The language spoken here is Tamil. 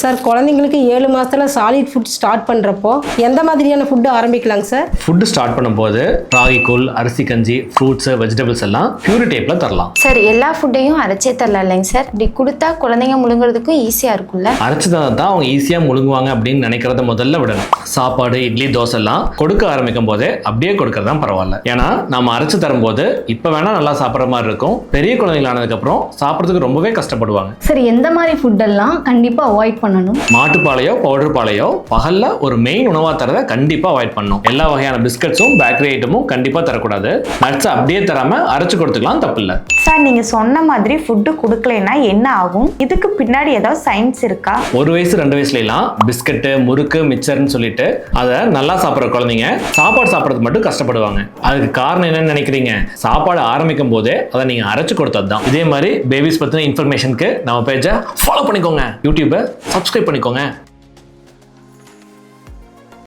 சார் குழந்தைங்களுக்கு ஏழு மாசத்துல சாலிட் ஃபுட் ஸ்டார்ட் பண்றப்போ எந்த மாதிரியான ஃபுட்டு ஆரம்பிக்கலாங்க சார்? ஃபுட்டு ஸ்டார்ட் பண்ணும்போது ராகி கூழ் அரிசி கஞ்சி ஃப்ரூட்ஸ் வெஜிடபிள்ஸ் எல்லாம் பியூரி டைப்ல தரலாம். சார் எல்லா ஃபுட்டையும் அரைச்சே தரலாம் இல்லைங்க சார். இப்படி கொடுத்தா குழந்தைங்க முழுங்குறதுக்கும் ஈஸியாக இருக்கும்ல? அரைச்சு தந்தா தான் அவங்க ஈஸியாக முழுங்குவாங்க அப்படின்னு நினைக்கிறத முதல்ல விடணும். சாப்பாடு இட்லி தோசை எல்லாம் கொடுக்க ஆரம்பிக்கும் போதே அப்படியே கொடுக்கறது தான் பரவாயில்ல. ஏன்னா நம்ம அரைச்சு தரும்போது இப்போ வேணா நல்லா சாப்பிட்ற மாதிரி இருக்கும். பெரிய குழந்தைகள் ஆனதுக்கப்புறம் சாப்பிட்றதுக்கு ரொம்பவே கஷ்டப்படுவாங்க. சரி எந்த மாதிரி ஃபுட்டெல்லாம் கண்டிப்பாக அவாய்ட் பண்ணணும். மாட்டுப்பாலையோ பவுடர் பாலையோ பகல்ல ஒரு மெயின் உணவா தரதை கண்டிப்பா அவாய்ட் பண்ணும் எல்லா வகையான பிஸ்கட்ஸும் பேக்கரி ஐட்டமும் கண்டிப்பா தரக்கூடாது. நட்ஸ் அப்படியே தராம அரைச்சு கொடுத்துக்கலாம் தப்பு இல்லை சார் நீங்க சொன்ன மாதிரி ஃபுட்டு கொடுக்கலைன்னா என்ன ஆகும்? இதுக்கு பின்னாடி ஏதாவது சயின்ஸ் இருக்கா? ஒரு வயசு ரெண்டு வயசுல எல்லாம் பிஸ்கட்டு முறுக்கு மிச்சர்னு சொல்லிட்டு அதை நல்லா சாப்பிட்ற குழந்தைங்க சாப்பாடு சாப்பிட்றது மட்டும் கஷ்டப்படுவாங்க. அதுக்கு காரணம் என்னன்னு நினைக்கிறீங்க? சாப்பாடு ஆரம்பிக்கும் போதே அதை நீங்க அரைச்சு கொடுத்தது தான். இதே மாதிரி பேபிஸ் பத்தின இன்ஃபர்மேஷனுக்கு நம்ம பேஜை ஃபாலோ பண்ணிக்கோங்க. யூடியூபை சப்ஸ்கிரைப் பண்ணிக்கோங்க.